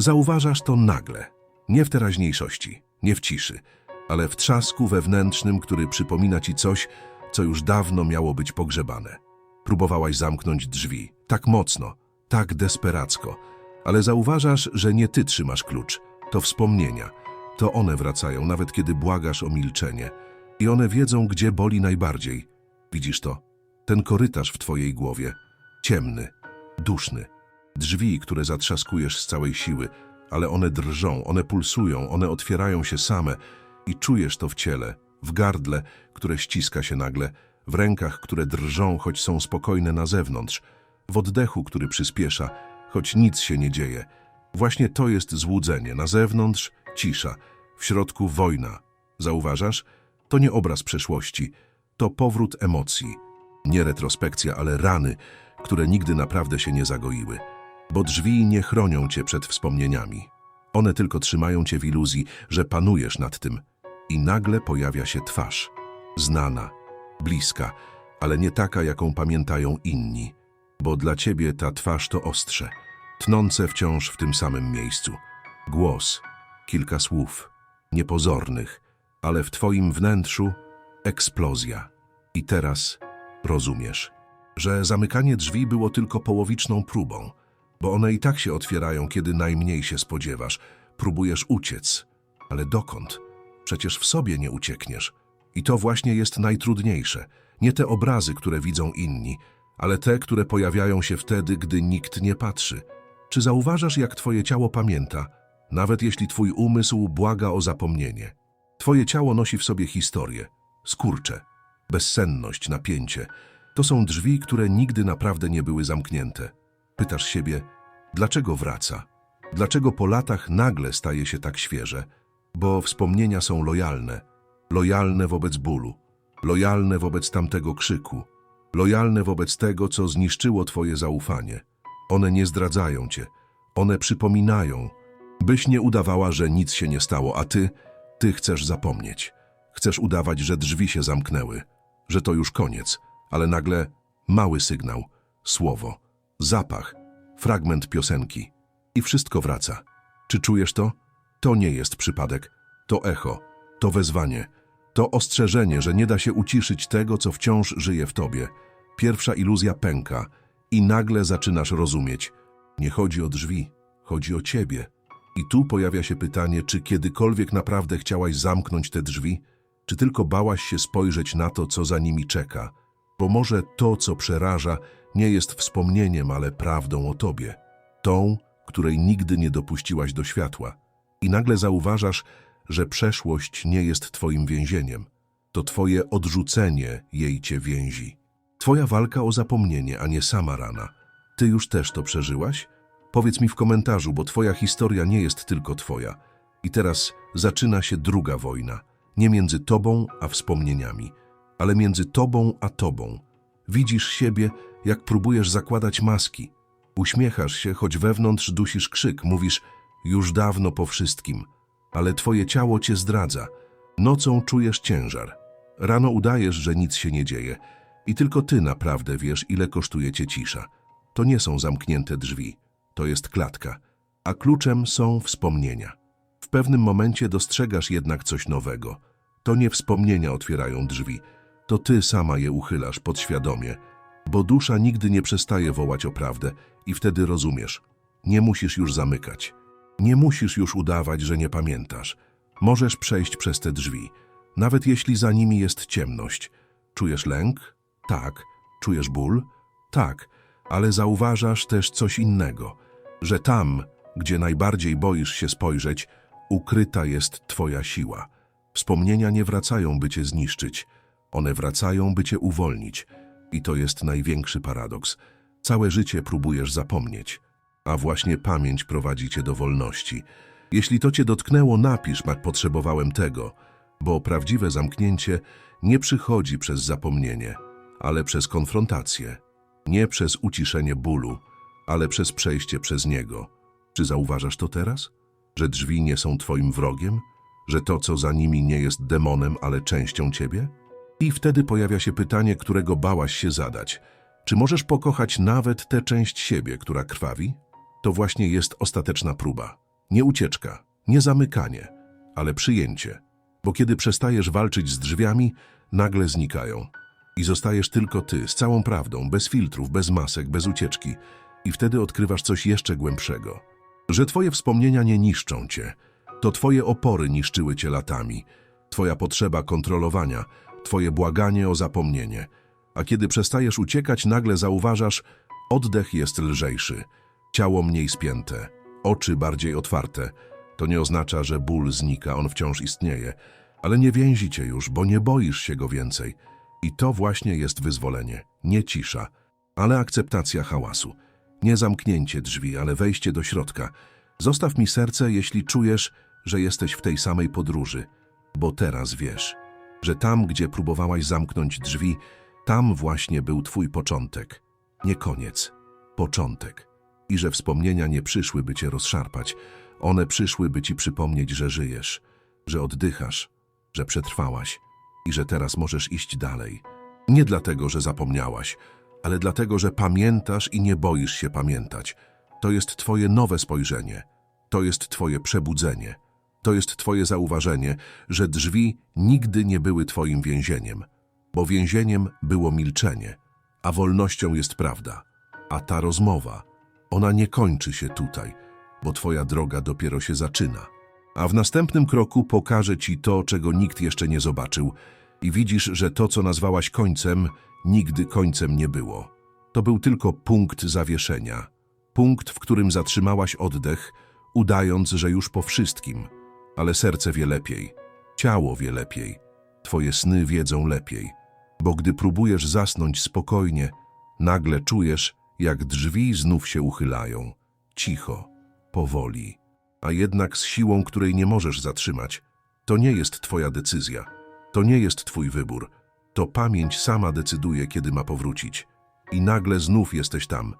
Zauważasz to nagle, nie w teraźniejszości, nie w ciszy, ale w trzasku wewnętrznym, który przypomina ci coś, co już dawno miało być pogrzebane. Próbowałaś zamknąć drzwi, tak mocno, tak desperacko, ale zauważasz, że nie ty trzymasz klucz, to wspomnienia. To one wracają, nawet kiedy błagasz o milczenie. I one wiedzą, gdzie boli najbardziej. Widzisz to? Ten korytarz w twojej głowie. Ciemny, duszny. Drzwi, które zatrzaskujesz z całej siły, ale one drżą, one pulsują, one otwierają się same i czujesz to w ciele, w gardle, które ściska się nagle, w rękach, które drżą, choć są spokojne na zewnątrz, w oddechu, który przyspiesza, choć nic się nie dzieje. Właśnie to jest złudzenie. Na zewnątrz cisza, w środku wojna. Zauważasz? To nie obraz przeszłości, to powrót emocji. Nie retrospekcja, ale rany, które nigdy naprawdę się nie zagoiły. Bo drzwi nie chronią cię przed wspomnieniami. One tylko trzymają cię w iluzji, że panujesz nad tym. I nagle pojawia się twarz. Znana, bliska, ale nie taka, jaką pamiętają inni. Bo dla ciebie ta twarz to ostrze, tnące wciąż w tym samym miejscu. Głos, kilka słów, niepozornych, ale w twoim wnętrzu eksplozja. I teraz rozumiesz, że zamykanie drzwi było tylko połowiczną próbą, bo one i tak się otwierają, kiedy najmniej się spodziewasz. Próbujesz uciec, ale dokąd? Przecież w sobie nie uciekniesz. I to właśnie jest najtrudniejsze. Nie te obrazy, które widzą inni, ale te, które pojawiają się wtedy, gdy nikt nie patrzy. Czy zauważasz, jak twoje ciało pamięta, nawet jeśli twój umysł błaga o zapomnienie? Twoje ciało nosi w sobie historię, skurcze, bezsenność, napięcie. To są drzwi, które nigdy naprawdę nie były zamknięte. Pytasz siebie, dlaczego wraca? Dlaczego po latach nagle staje się tak świeże? Bo wspomnienia są lojalne. Lojalne wobec bólu. Lojalne wobec tamtego krzyku. Lojalne wobec tego, co zniszczyło twoje zaufanie. One nie zdradzają cię. One przypominają. Byś nie udawała, że nic się nie stało, a ty, ty chcesz zapomnieć. Chcesz udawać, że drzwi się zamknęły, że to już koniec, ale nagle mały sygnał, słowo, zapach, fragment piosenki i wszystko wraca. Czy czujesz to? To nie jest przypadek. To echo, to wezwanie, to ostrzeżenie, że nie da się uciszyć tego, co wciąż żyje w tobie. Pierwsza iluzja pęka i nagle zaczynasz rozumieć. Nie chodzi o drzwi, chodzi o ciebie. I tu pojawia się pytanie, czy kiedykolwiek naprawdę chciałaś zamknąć te drzwi, czy tylko bałaś się spojrzeć na to, co za nimi czeka, bo może to, co przeraża, nie jest wspomnieniem, ale prawdą o tobie, tą, której nigdy nie dopuściłaś do światła. I nagle zauważasz, że przeszłość nie jest twoim więzieniem. To twoje odrzucenie jej cię więzi. Twoja walka o zapomnienie, a nie sama rana. Ty już też to przeżyłaś? Powiedz mi w komentarzu, bo twoja historia nie jest tylko twoja. I teraz zaczyna się druga wojna. Nie między tobą a wspomnieniami, ale między tobą a tobą. Widzisz siebie, jak próbujesz zakładać maski. Uśmiechasz się, choć wewnątrz dusisz krzyk, mówisz już dawno po wszystkim, ale twoje ciało cię zdradza. Nocą czujesz ciężar. Rano udajesz, że nic się nie dzieje i tylko ty naprawdę wiesz, ile kosztuje cię cisza. To nie są zamknięte drzwi, to jest klatka, a kluczem są wspomnienia. W pewnym momencie dostrzegasz jednak coś nowego. To nie wspomnienia otwierają drzwi, to ty sama je uchylasz podświadomie, bo dusza nigdy nie przestaje wołać o prawdę i wtedy rozumiesz. Nie musisz już zamykać. Nie musisz już udawać, że nie pamiętasz. Możesz przejść przez te drzwi, nawet jeśli za nimi jest ciemność. Czujesz lęk? Tak. Czujesz ból? Tak. Ale zauważasz też coś innego, że tam, gdzie najbardziej boisz się spojrzeć, ukryta jest twoja siła. Wspomnienia nie wracają, by cię zniszczyć. One wracają, by cię uwolnić. I to jest największy paradoks. Całe życie próbujesz zapomnieć, a właśnie pamięć prowadzi cię do wolności. Jeśli to cię dotknęło, napisz, jak potrzebowałem tego, bo prawdziwe zamknięcie nie przychodzi przez zapomnienie, ale przez konfrontację. Nie przez uciszenie bólu, ale przez przejście przez niego. Czy zauważasz to teraz? Że drzwi nie są twoim wrogiem? Że to, co za nimi, nie jest demonem, ale częścią ciebie? I wtedy pojawia się pytanie, którego bałaś się zadać. Czy możesz pokochać nawet tę część siebie, która krwawi? To właśnie jest ostateczna próba. Nie ucieczka, nie zamykanie, ale przyjęcie. Bo kiedy przestajesz walczyć z drzwiami, nagle znikają. I zostajesz tylko ty, z całą prawdą, bez filtrów, bez masek, bez ucieczki. I wtedy odkrywasz coś jeszcze głębszego. Że twoje wspomnienia nie niszczą cię. To twoje opory niszczyły cię latami. Twoja potrzeba kontrolowania, twoje błaganie o zapomnienie. A kiedy przestajesz uciekać, nagle zauważasz, oddech jest lżejszy, ciało mniej spięte, oczy bardziej otwarte. To nie oznacza, że ból znika, on wciąż istnieje. Ale nie więzi cię już, bo nie boisz się go więcej. I to właśnie jest wyzwolenie, nie cisza, ale akceptacja hałasu. Nie zamknięcie drzwi, ale wejście do środka. Zostaw mi serce, jeśli czujesz, że jesteś w tej samej podróży, bo teraz wiesz, że tam, gdzie próbowałaś zamknąć drzwi, tam właśnie był twój początek. Nie koniec, początek. I że wspomnienia nie przyszły, by cię rozszarpać. One przyszły, by ci przypomnieć, że żyjesz, że oddychasz, że przetrwałaś i że teraz możesz iść dalej. Nie dlatego, że zapomniałaś, ale dlatego, że pamiętasz i nie boisz się pamiętać. To jest twoje nowe spojrzenie. To jest twoje przebudzenie. To jest twoje zauważenie, że drzwi nigdy nie były twoim więzieniem, bo więzieniem było milczenie, a wolnością jest prawda. A ta rozmowa, ona nie kończy się tutaj, bo twoja droga dopiero się zaczyna. A w następnym kroku pokażę ci to, czego nikt jeszcze nie zobaczył i widzisz, że to, co nazwałaś końcem, nigdy końcem nie było. To był tylko punkt zawieszenia. Punkt, w którym zatrzymałaś oddech, udając, że już po wszystkim. Ale serce wie lepiej, ciało wie lepiej, twoje sny wiedzą lepiej. Bo gdy próbujesz zasnąć spokojnie, nagle czujesz, jak drzwi znów się uchylają. Cicho, powoli. A jednak z siłą, której nie możesz zatrzymać. To nie jest twoja decyzja. To nie jest twój wybór. To pamięć sama decyduje, kiedy ma powrócić. I nagle znów jesteś tam.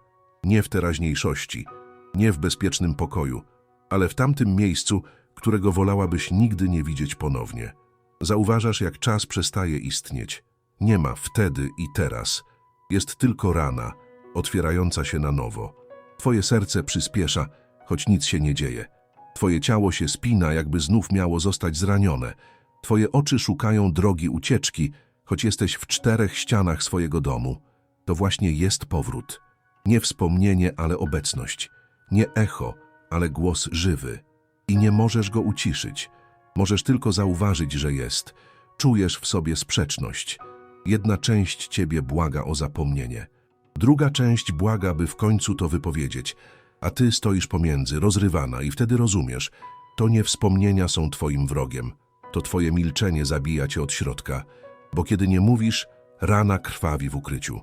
Nie w teraźniejszości, nie w bezpiecznym pokoju, ale w tamtym miejscu, którego wolałabyś nigdy nie widzieć ponownie. Zauważasz, jak czas przestaje istnieć. Nie ma wtedy i teraz. Jest tylko rana, otwierająca się na nowo. Twoje serce przyspiesza, choć nic się nie dzieje. Twoje ciało się spina, jakby znów miało zostać zranione. Twoje oczy szukają drogi ucieczki, choć jesteś w czterech ścianach swojego domu. To właśnie jest powrót. Nie wspomnienie, ale obecność. Nie echo, ale głos żywy. I nie możesz go uciszyć. Możesz tylko zauważyć, że jest. Czujesz w sobie sprzeczność. Jedna część ciebie błaga o zapomnienie. Druga część błaga, by w końcu to wypowiedzieć. A ty stoisz pomiędzy, rozrywana i wtedy rozumiesz. To nie wspomnienia są twoim wrogiem. To twoje milczenie zabija cię od środka. Bo kiedy nie mówisz, rana krwawi w ukryciu.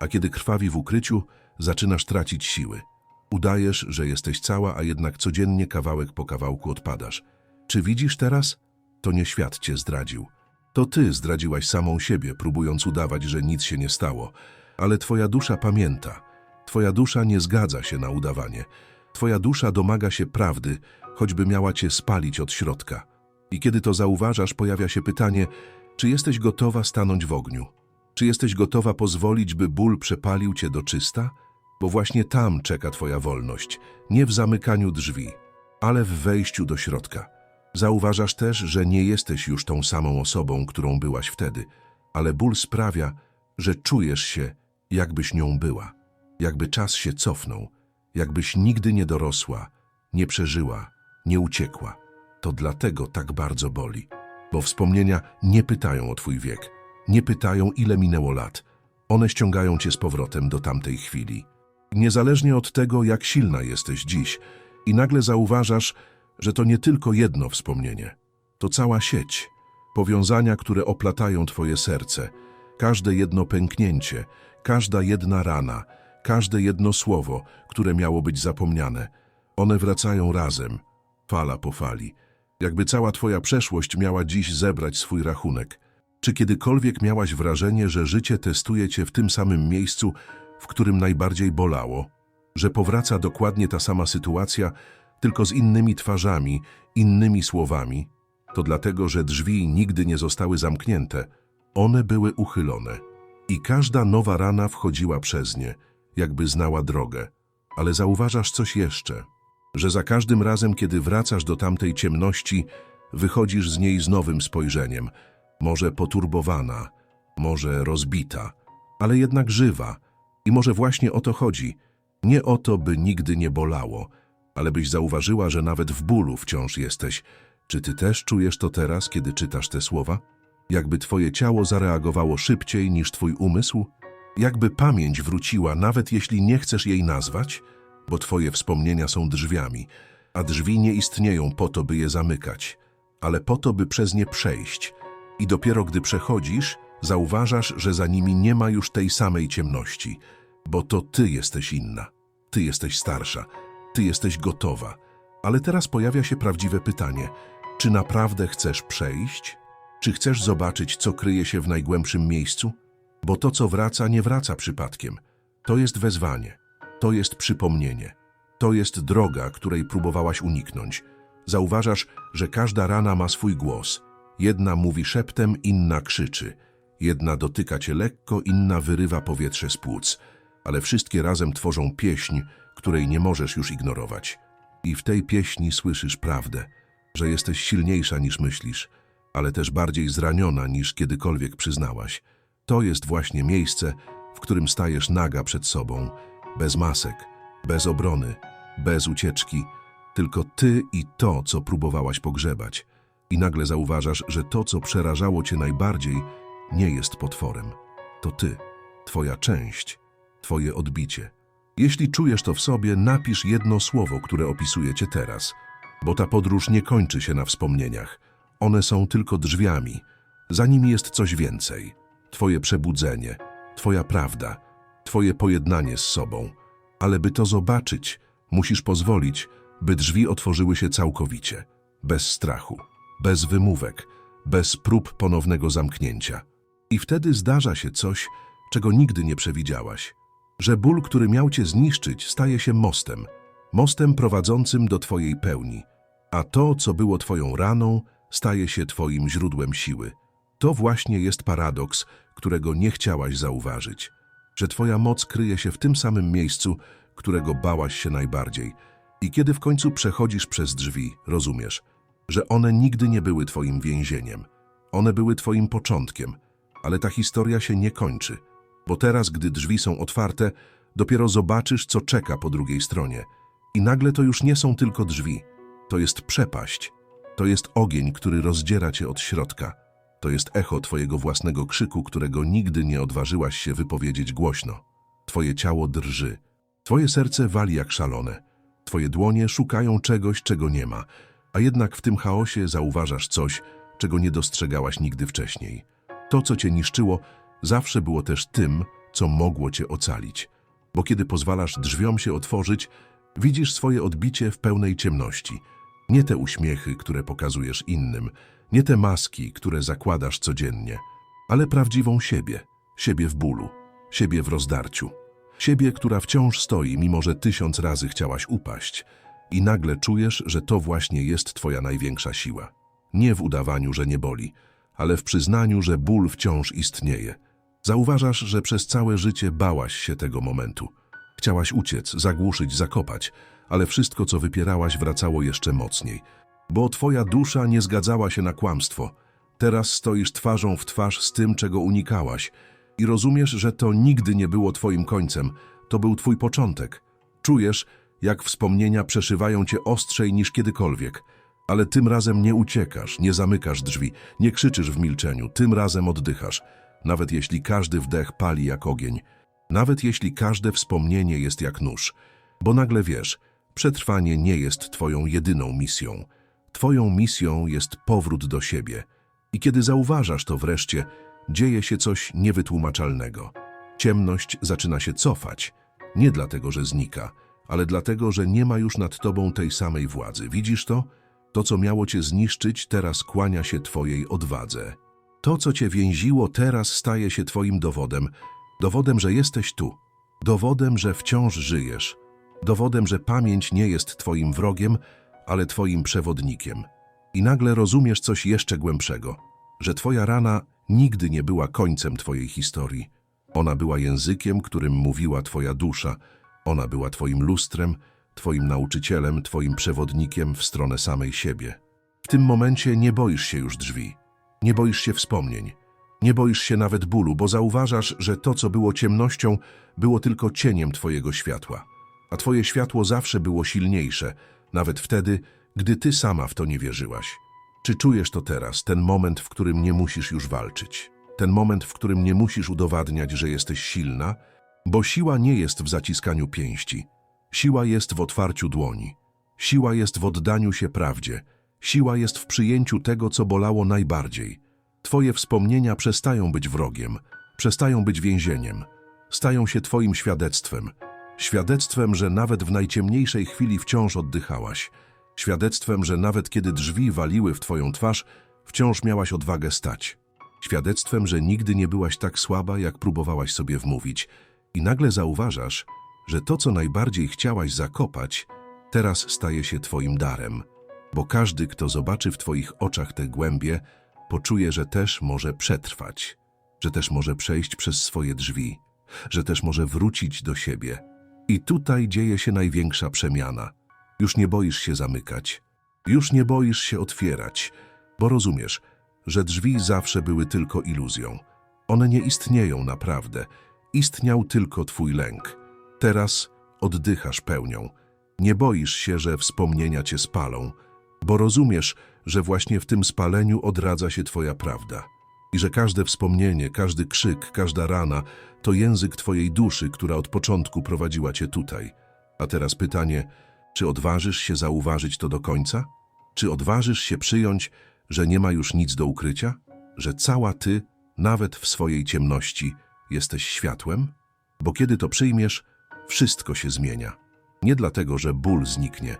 A kiedy krwawi w ukryciu, zaczynasz tracić siły. Udajesz, że jesteś cała, a jednak codziennie kawałek po kawałku odpadasz. Czy widzisz teraz? To nie świat cię zdradził. To ty zdradziłaś samą siebie, próbując udawać, że nic się nie stało. Ale twoja dusza pamięta. Twoja dusza nie zgadza się na udawanie. Twoja dusza domaga się prawdy, choćby miała cię spalić od środka. I kiedy to zauważasz, pojawia się pytanie, czy jesteś gotowa stanąć w ogniu? Czy jesteś gotowa pozwolić, by ból przepalił cię do czysta? Bo właśnie tam czeka twoja wolność, nie w zamykaniu drzwi, ale w wejściu do środka. Zauważasz też, że nie jesteś już tą samą osobą, którą byłaś wtedy, ale ból sprawia, że czujesz się, jakbyś nią była, jakby czas się cofnął, jakbyś nigdy nie dorosła, nie przeżyła, nie uciekła. To dlatego tak bardzo boli, bo wspomnienia nie pytają o twój wiek, nie pytają, ile minęło lat. One ściągają cię z powrotem do tamtej chwili. Niezależnie od tego, jak silna jesteś dziś, i nagle zauważasz, że to nie tylko jedno wspomnienie, to cała sieć, powiązania, które oplatają twoje serce, każde jedno pęknięcie, każda jedna rana, każde jedno słowo, które miało być zapomniane. One wracają razem, fala po fali, jakby cała twoja przeszłość miała dziś zebrać swój rachunek. Czy kiedykolwiek miałaś wrażenie, że życie testuje cię w tym samym miejscu, w którym najbardziej bolało? Że powraca dokładnie ta sama sytuacja, tylko z innymi twarzami, innymi słowami? To dlatego, że drzwi nigdy nie zostały zamknięte. One były uchylone. I każda nowa rana wchodziła przez nie, jakby znała drogę. Ale zauważasz coś jeszcze, że za każdym razem, kiedy wracasz do tamtej ciemności, wychodzisz z niej z nowym spojrzeniem, może poturbowana, może rozbita, ale jednak żywa. I może właśnie o to chodzi. Nie o to, by nigdy nie bolało, ale byś zauważyła, że nawet w bólu wciąż jesteś. Czy ty też czujesz to teraz, kiedy czytasz te słowa? Jakby twoje ciało zareagowało szybciej niż twój umysł? Jakby pamięć wróciła, nawet jeśli nie chcesz jej nazwać? Bo twoje wspomnienia są drzwiami, a drzwi nie istnieją po to, by je zamykać, ale po to, by przez nie przejść. I dopiero gdy przechodzisz, zauważasz, że za nimi nie ma już tej samej ciemności, bo to ty jesteś inna. Ty jesteś starsza, ty jesteś gotowa. Ale teraz pojawia się prawdziwe pytanie: czy naprawdę chcesz przejść? Czy chcesz zobaczyć, co kryje się w najgłębszym miejscu? Bo to, co wraca, nie wraca przypadkiem. To jest wezwanie, to jest przypomnienie, to jest droga, której próbowałaś uniknąć. Zauważasz, że każda rana ma swój głos. Jedna mówi szeptem, inna krzyczy. Jedna dotyka cię lekko, inna wyrywa powietrze z płuc. Ale wszystkie razem tworzą pieśń, której nie możesz już ignorować. I w tej pieśni słyszysz prawdę, że jesteś silniejsza niż myślisz, ale też bardziej zraniona niż kiedykolwiek przyznałaś. To jest właśnie miejsce, w którym stajesz naga przed sobą, bez masek, bez obrony, bez ucieczki, tylko ty i to, co próbowałaś pogrzebać. I nagle zauważasz, że to, co przerażało cię najbardziej, nie jest potworem. To ty, twoja część, twoje odbicie. Jeśli czujesz to w sobie, napisz jedno słowo, które opisuje cię teraz, bo ta podróż nie kończy się na wspomnieniach. One są tylko drzwiami. Za nimi jest coś więcej. Twoje przebudzenie, twoja prawda, twoje pojednanie z sobą. Ale by to zobaczyć, musisz pozwolić, by drzwi otworzyły się całkowicie, bez strachu, bez wymówek, bez prób ponownego zamknięcia. I wtedy zdarza się coś, czego nigdy nie przewidziałaś. Że ból, który miał cię zniszczyć, staje się mostem. Mostem prowadzącym do twojej pełni. A to, co było twoją raną, staje się twoim źródłem siły. To właśnie jest paradoks, którego nie chciałaś zauważyć. Że twoja moc kryje się w tym samym miejscu, którego bałaś się najbardziej. I kiedy w końcu przechodzisz przez drzwi, rozumiesz, że one nigdy nie były twoim więzieniem. One były twoim początkiem, ale ta historia się nie kończy, bo teraz, gdy drzwi są otwarte, dopiero zobaczysz, co czeka po drugiej stronie. I nagle to już nie są tylko drzwi, to jest przepaść, to jest ogień, który rozdziera cię od środka. To jest echo twojego własnego krzyku, którego nigdy nie odważyłaś się wypowiedzieć głośno. Twoje ciało drży, twoje serce wali jak szalone, twoje dłonie szukają czegoś, czego nie ma, a jednak w tym chaosie zauważasz coś, czego nie dostrzegałaś nigdy wcześniej. To, co cię niszczyło, zawsze było też tym, co mogło cię ocalić. Bo kiedy pozwalasz drzwiom się otworzyć, widzisz swoje odbicie w pełnej ciemności. Nie te uśmiechy, które pokazujesz innym, nie te maski, które zakładasz codziennie, ale prawdziwą siebie, siebie w bólu, siebie w rozdarciu, siebie, która wciąż stoi, mimo że tysiąc razy chciałaś upaść. I nagle czujesz, że to właśnie jest twoja największa siła. Nie w udawaniu, że nie boli, ale w przyznaniu, że ból wciąż istnieje. Zauważasz, że przez całe życie bałaś się tego momentu. Chciałaś uciec, zagłuszyć, zakopać, ale wszystko, co wypierałaś, wracało jeszcze mocniej. Bo twoja dusza nie zgadzała się na kłamstwo. Teraz stoisz twarzą w twarz z tym, czego unikałaś i rozumiesz, że to nigdy nie było twoim końcem, to był twój początek. Czujesz, jak wspomnienia przeszywają cię ostrzej niż kiedykolwiek. Ale tym razem nie uciekasz, nie zamykasz drzwi, nie krzyczysz w milczeniu, tym razem oddychasz. Nawet jeśli każdy wdech pali jak ogień, nawet jeśli każde wspomnienie jest jak nóż. Bo nagle wiesz, przetrwanie nie jest twoją jedyną misją. Twoją misją jest powrót do siebie. I kiedy zauważasz to wreszcie, dzieje się coś niewytłumaczalnego. Ciemność zaczyna się cofać. Nie dlatego, że znika, ale dlatego, że nie ma już nad tobą tej samej władzy. Widzisz to? To, co miało cię zniszczyć, teraz kłania się twojej odwadze. To, co cię więziło, teraz staje się twoim dowodem. Dowodem, że jesteś tu. Dowodem, że wciąż żyjesz. Dowodem, że pamięć nie jest twoim wrogiem, ale twoim przewodnikiem. I nagle rozumiesz coś jeszcze głębszego, że twoja rana nigdy nie była końcem twojej historii. Ona była językiem, którym mówiła twoja dusza. Ona była twoim lustrem, twoim nauczycielem, twoim przewodnikiem w stronę samej siebie. W tym momencie nie boisz się już drzwi, nie boisz się wspomnień, nie boisz się nawet bólu, bo zauważasz, że to, co było ciemnością, było tylko cieniem twojego światła, a twoje światło zawsze było silniejsze, nawet wtedy, gdy ty sama w to nie wierzyłaś. Czy czujesz to teraz, ten moment, w którym nie musisz już walczyć? Ten moment, w którym nie musisz udowadniać, że jesteś silna? Bo siła nie jest w zaciskaniu pięści. Siła jest w otwarciu dłoni. Siła jest w oddaniu się prawdzie. Siła jest w przyjęciu tego, co bolało najbardziej. Twoje wspomnienia przestają być wrogiem, przestają być więzieniem. Stają się Twoim świadectwem. Świadectwem, że nawet w najciemniejszej chwili wciąż oddychałaś. Świadectwem, że nawet kiedy drzwi waliły w Twoją twarz, wciąż miałaś odwagę stać. Świadectwem, że nigdy nie byłaś tak słaba, jak próbowałaś sobie wmówić. I nagle zauważasz, że to, co najbardziej chciałaś zakopać, teraz staje się Twoim darem. Bo każdy, kto zobaczy w Twoich oczach te głębie, poczuje, że też może przetrwać, że też może przejść przez swoje drzwi, że też może wrócić do siebie. I tutaj dzieje się największa przemiana. Już nie boisz się zamykać, już nie boisz się otwierać, bo rozumiesz, że drzwi zawsze były tylko iluzją. One nie istnieją naprawdę. Istniał tylko twój lęk. Teraz oddychasz pełnią. Nie boisz się, że wspomnienia cię spalą, bo rozumiesz, że właśnie w tym spaleniu odradza się twoja prawda. I że każde wspomnienie, każdy krzyk, każda rana to język twojej duszy, która od początku prowadziła cię tutaj. A teraz pytanie, czy odważysz się zauważyć to do końca? Czy odważysz się przyjąć, że nie ma już nic do ukrycia? Że cała ty, nawet w swojej ciemności, jesteś światłem? Bo kiedy to przyjmiesz, wszystko się zmienia. Nie dlatego, że ból zniknie,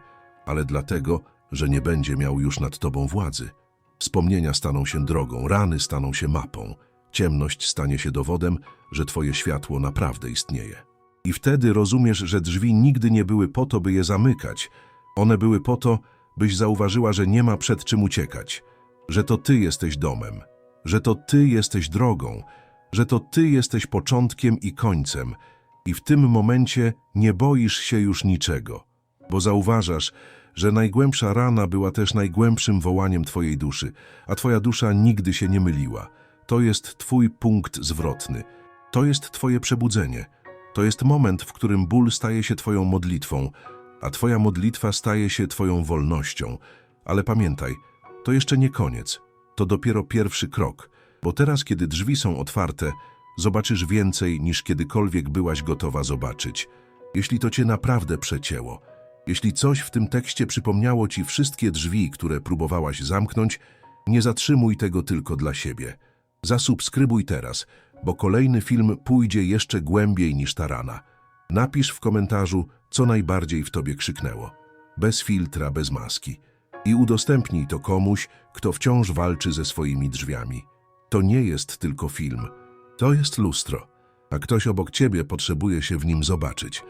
ale dlatego, że nie będzie miał już nad tobą władzy. Wspomnienia staną się drogą, rany staną się mapą, ciemność stanie się dowodem, że twoje światło naprawdę istnieje. I wtedy rozumiesz, że drzwi nigdy nie były po to, by je zamykać. One były po to, byś zauważyła, że nie ma przed czym uciekać, że to ty jesteś domem, że to ty jesteś drogą, że to ty jesteś początkiem i końcem. I w tym momencie nie boisz się już niczego, bo zauważasz, że najgłębsza rana była też najgłębszym wołaniem twojej duszy, a twoja dusza nigdy się nie myliła. To jest twój punkt zwrotny. To jest twoje przebudzenie. To jest moment, w którym ból staje się twoją modlitwą, a twoja modlitwa staje się twoją wolnością. Ale pamiętaj, to jeszcze nie koniec. To dopiero pierwszy krok, bo teraz, kiedy drzwi są otwarte, zobaczysz więcej niż kiedykolwiek byłaś gotowa zobaczyć. Jeśli to cię naprawdę przecięło, jeśli coś w tym tekście przypomniało ci wszystkie drzwi, które próbowałaś zamknąć, nie zatrzymuj tego tylko dla siebie. Zasubskrybuj teraz, bo kolejny film pójdzie jeszcze głębiej niż ta rana. Napisz w komentarzu, co najbardziej w tobie krzyknęło. Bez filtra, bez maski. I udostępnij to komuś, kto wciąż walczy ze swoimi drzwiami. To nie jest tylko film. To jest lustro, a ktoś obok ciebie potrzebuje się w nim zobaczyć.